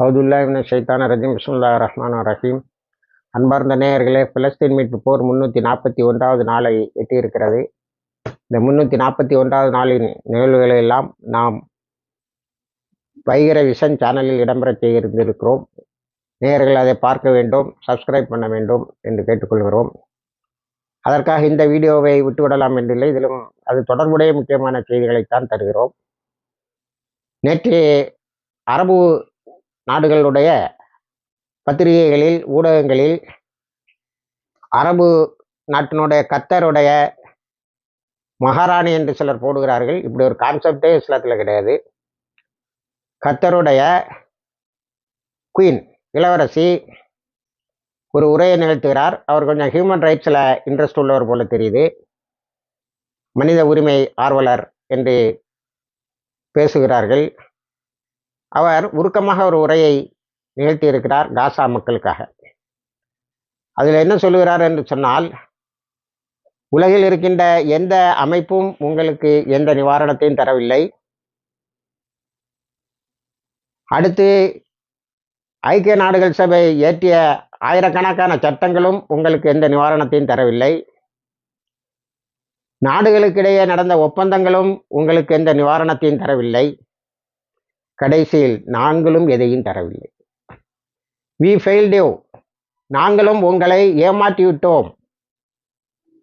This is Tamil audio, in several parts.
ஹவுதுல்லாஹின் ஷைத்தான ரஜிம். பிஸ்முல்லா ரஹ்மான் ரஹீம். அன்பார்ந்த நேயர்களே பிலஸ்தீன் மீட்பு போர் முன்னூற்றி நாற்பத்தி ஒன்றாவது நாளை எட்டியிருக்கிறது. இந்த முன்னூற்றி நாற்பத்தி ஒன்றாவது நாளின் நிகழ்வுகளையெல்லாம் நாம் வைகர விஷன் சேனலில் இடம்பெற செய்திருந்திருக்கிறோம் நேயர்கள் அதை பார்க்க வேண்டும் சப்ஸ்கிரைப் பண்ண வேண்டும் என்று கேட்டுக்கொள்கிறோம். அதற்காக இந்த வீடியோவை விட்டுவிடலாம் என்றில்லை. இதிலும் அது தொடர்புடைய முக்கியமான செய்திகளைத்தான் தருகிறோம். நேற்று அரபு நாடுகளுடைய பத்திரிகைகளில் ஊடகங்களில் அரபு நாட்டினுடைய கத்தருடைய மகாராணி என்று சிலர் போடுகிறார்கள். இப்படி ஒரு கான்செப்டே இஸ்லாத்தில் கிடையாது. கத்தருடைய குயின் இளவரசி ஒரு உரையை நிகழ்த்துகிறார். அவர் கொஞ்சம் ஹியூமன் ரைட்ஸில் இன்ட்ரெஸ்ட் உள்ளவர் போல தெரியுது. மனித உரிமை ஆர்வலர் என்று பேசுகிறார்கள். அவர் உருக்கமாக ஒரு உரையை நிகழ்த்தியிருக்கிறார் காசா மக்களுக்காக. அதில் என்ன சொல்லுகிறார் என்று சொன்னால் உலகில் இருக்கின்ற எந்த அமைப்பும் உங்களுக்கு எந்த நிவாரணத்தையும் தரவில்லை. அடுத்து ஐக்கிய நாடுகள் சபை இயற்றிய ஆயிரக்கணக்கான சட்டங்களும் உங்களுக்கு எந்த நிவாரணத்தையும் தரவில்லை. நாடுகளுக்கிடையே நடந்த ஒப்பந்தங்களும் உங்களுக்கு எந்த நிவாரணத்தையும் தரவில்லை. கடைசியில் நாங்களும் எதையும் தரவில்லை. வி ஃபெயில்டியூ நாங்களும் உங்களை ஏமாற்றிவிட்டோம்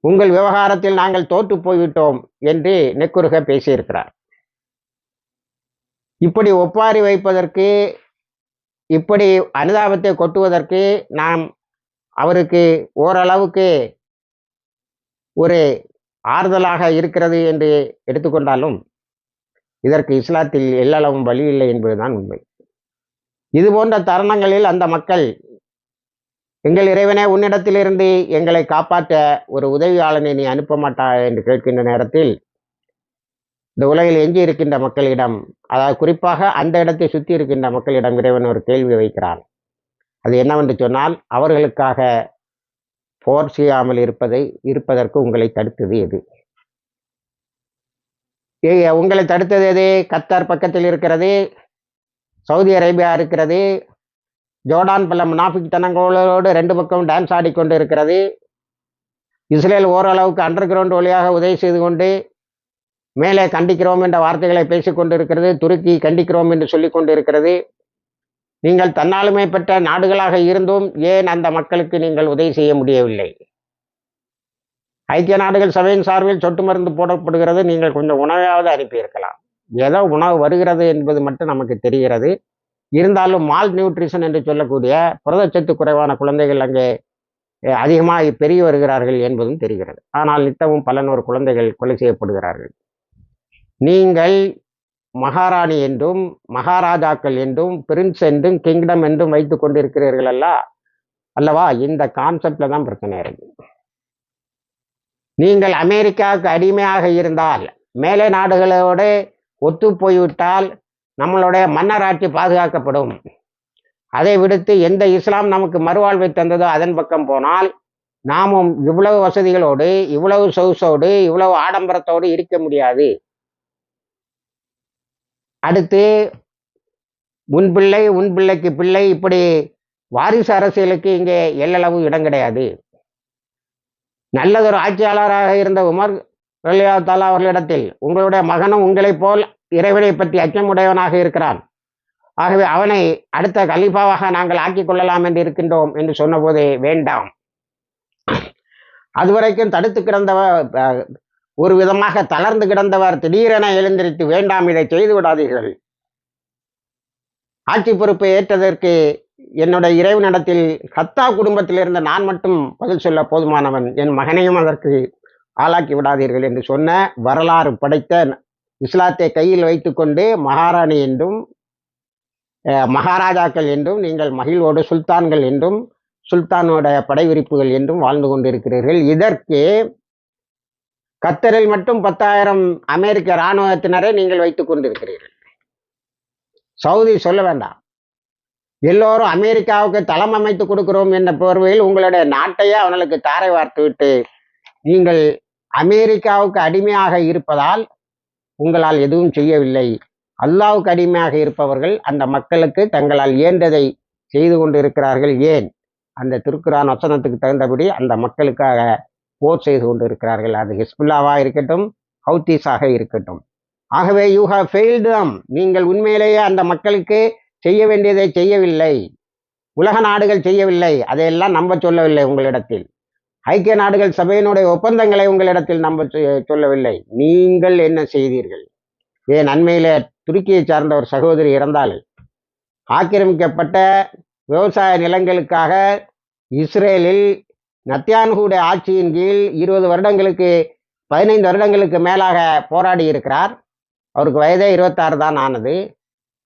உங்கள் விவகாரத்தில் நாங்கள் தோற்று போய்விட்டோம் என்று நெக்குருக பேசியிருக்கிறார். இப்படி ஒப்பாரி வைப்பதற்கு இப்படி அனுதாபத்தை கொட்டுவதற்கு நாம் அவருக்கு ஓரளவுக்கு ஒரு ஆறுதலாக இருக்கிறது என்று எடுத்துக்கொண்டாலும் இதற்கு இஸ்லாத்தில் எல்லளவும் வழி இல்லை என்பதுதான் உண்மை. இது போன்ற தருணங்களில் அந்த மக்கள் எங்கள் இறைவனே உன்னிடத்திலிருந்து எங்களை காப்பாற்ற ஒரு உதவியாளனை நீ அனுப்ப மாட்டா என்று கேட்கின்ற நேரத்தில் இந்த உலகில் எஞ்சி இருக்கின்ற மக்களிடம் அதாவது குறிப்பாக அந்த இடத்தை சுற்றி இருக்கின்ற மக்களிடம் இறைவன் ஒரு கேள்வி வைக்கிறான். அது என்னவென்று சொன்னால் அவர்களுக்காக போர் செய்யாமல் இருப்பதை இருப்பதற்கு உங்களை தடுத்தது எது? உங்களை தடுத்தது எது? கத்தார் பக்கத்தில் இருக்கிறது. சவுதி அரேபியா இருக்கிறது. ஜோர்டான் பல முனாஃபிக்தனங்களோடு ரெண்டு பக்கம் டான்ஸ் ஆடிக்கொண்டு இருக்கிறது. இஸ்ரேல் ஓரளவுக்கு அண்டர் கிரவுண்ட் வழியாக உதவி செய்து கொண்டு மேலே கண்டிக்கிறோம் என்ற வார்த்தைகளை பேசிக்கொண்டு இருக்கிறது துருக்கி கண்டிக்கிறோம் என்று சொல்லி கொண்டு இருக்கிறது நீங்கள் தன்னாளுமை பெற்ற நாடுகளாக இருந்தும் ஏன் அந்த மக்களுக்கு நீங்கள் உதவி செய்ய முடியவில்லை? ஐக்கிய நாடுகள் சபையின் சார்பில் சொட்டு மருந்து போடப்படுகிறது. நீங்கள் கொஞ்சம் உணவாவது அனுப்பியிருக்கலாம். ஏதோ உணவு வருகிறது என்பது மட்டும் நமக்கு தெரிகிறது. இருந்தாலும் மால் நியூட்ரிஷன் என்று சொல்லக்கூடிய புரதச்சத்து குறைவான குழந்தைகள் அங்கே அதிகமாக பெருகி வருகிறார்கள் என்பதும் தெரிகிறது. ஆனால் நித்தமும் பல நூறு குழந்தைகள் கொலை செய்யப்படுகிறார்கள். நீங்கள் மகாராணி என்றும் மகாராஜாக்கள் என்றும் பிரின்ஸ் என்றும் கிங்டம் என்றும் வைத்து கொண்டிருக்கிறீர்கள் அல்ல அல்லவா? இந்த கான்செப்டில் தான் பிரச்சனை இருக்குது நீங்கள் அமெரிக்காவுக்கு அடிமையாக இருந்தால் மேலே நாடுகளோடு ஒத்து போய்விட்டால் நம்மளுடைய மன்னராட்சி பாதுகாக்கப்படும். அதை விடுத்து எந்த இஸ்லாம் நமக்கு மறுவாழ்வை தந்ததோ அதன் பக்கம் போனால் நாமும் இவ்வளவு வசதிகளோடு இவ்வளவு சொகுசோடு இவ்வளவு ஆடம்பரத்தோடு இருக்க முடியாது. அடுத்து உன் பிள்ளை உன் பிள்ளைக்கு பிள்ளை இப்படி வாரிசு அரசியலுக்கு இங்கே எல்லளவு இடம் கிடையாது. நல்லதொரு ஆட்சியாளராக இருந்த உமர் ரலியா தாலா அவர்களிடத்தில் உங்களுடைய மகனும் உங்களைப் போல் இறைவனை பற்றி அச்சமுடையவனாக இருக்கிறான். ஆகவே அவனை அடுத்த கலிஃபாவாக நாங்கள் ஆக்கிக் கொள்ளலாம் என்று இருக்கின்றோம் என்று சொன்னபோதே வேண்டாம். அதுவரைக்கும் தடுத்து கிடந்தவர் ஒரு விதமாக தளர்ந்து கிடந்தவர் திடீரென எழுந்திருத்து வேண்டாம் இதை செய்து விடாதீர்கள். ஆட்சி பொறுப்பை ஏற்றதற்கு என்னுடைய இறைவனிடத்தில் ஹத்தா குடும்பத்திலிருந்து நான் மட்டும் பதில் சொல்ல போதுமானவன் என் மகனையும் அதற்கு ஆளாக்கி விடாதீர்கள் என்று சொன்ன வரலாறு படைத்த இஸ்லாத்தை கையில் வைத்துக்கொண்டு மகாராணி என்றும் மகாராஜாக்கள் என்றும் நீங்கள் மகிழ்வோடு சுல்தான்கள் என்றும் சுல்தானோட படைவிரிப்புகள் என்றும் வாழ்ந்து கொண்டிருக்கிறீர்கள். இதற்கு கத்தரில் மட்டும் பத்தாயிரம் அமெரிக்க இராணுவத்தினரை நீங்கள் வைத்துக் கொண்டிருக்கிறீர்கள். சவுதி சொல்ல வேண்டாம். எல்லோரும் அமெரிக்காவுக்கு தளம் அமைத்து கொடுக்கிறோம் என்ற போர்வையில் உங்களுடைய நாட்டையே அவனுக்கு தாரை வார்த்து விட்டு நீங்கள் அமெரிக்காவுக்கு அடிமையாக இருப்பதால் உங்களால் எதுவும் செய்யவில்லை. அல்லாவுக்கு அடிமையாக இருப்பவர்கள் அந்த மக்களுக்கு தங்களால் இயன்றதை செய்து கொண்டிருக்கிறார்கள் ஏன்? அந்த திருக்குறான் வசனத்துக்கு தகுந்தபடி அந்த மக்களுக்காக போர் செய்து கொண்டு இருக்கிறார்கள் அது ஹிஸ்புல்லாவாக இருக்கட்டும் ஹவுத்தீஸாக இருக்கட்டும். ஆகவே யூ ஹவ் ஃபெயில்டம் நீங்கள் உண்மையிலேயே அந்த மக்களுக்கு செய்ய வேண்டியதை செய்யவில்லை. உலக நாடுகள் செய்யவில்லை. அதையெல்லாம் நம்ப சொல்லவில்லை உங்களிடத்தில். ஐக்கிய நாடுகள் சபையினுடைய ஒப்பந்தங்களை உங்களிடத்தில் நம்ப சொல்லவில்லை. நீங்கள் என்ன செய்தீர்கள்? ஏன் நன்மையில துருக்கியை சார்ந்த ஒரு சகோதரி இறந்தால் ஆக்கிரமிக்கப்பட்ட விவசாய நிலங்களுக்காக இஸ்ரேலில் நத்தியான்குடைய ஆட்சியின் கீழ் இருபது வருடங்களுக்கு பதினைந்து வருடங்களுக்கு மேலாக போராடி இருக்கிறார் அவருக்கு வயதே இருபத்தாறு தான் ஆனது.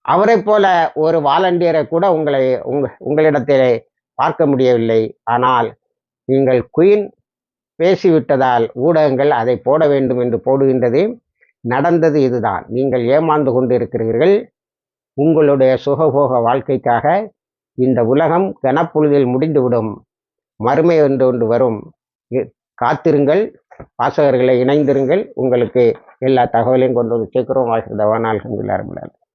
அவரை போல ஒரு வாலண்டியரை கூட உங்களை உங்க உங்களிடத்திலே பார்க்க முடியவில்லை. ஆனால் நீங்கள் குயின் பேசிவிட்டதால் ஊடகங்கள் அதை போட வேண்டும் என்று போடுகின்றது. நடந்தது இதுதான். நீங்கள் ஏமாந்து கொண்டிருக்கிறீர்கள். உங்களுடைய சுகபோக வாழ்க்கைக்காக இந்த உலகம் கனப்பொழுதில் முடிந்துவிடும். மறுமை ஒன்று ஒன்று வரும். காத்திருங்கள். வாசகர்களை இணைந்திருங்கள். உங்களுக்கு எல்லா தகவலையும் கொண்டு வந்து சேர்க்கிறோம். வாசிதவான் அல்ஹம்துலில்லாஹ் ரபில்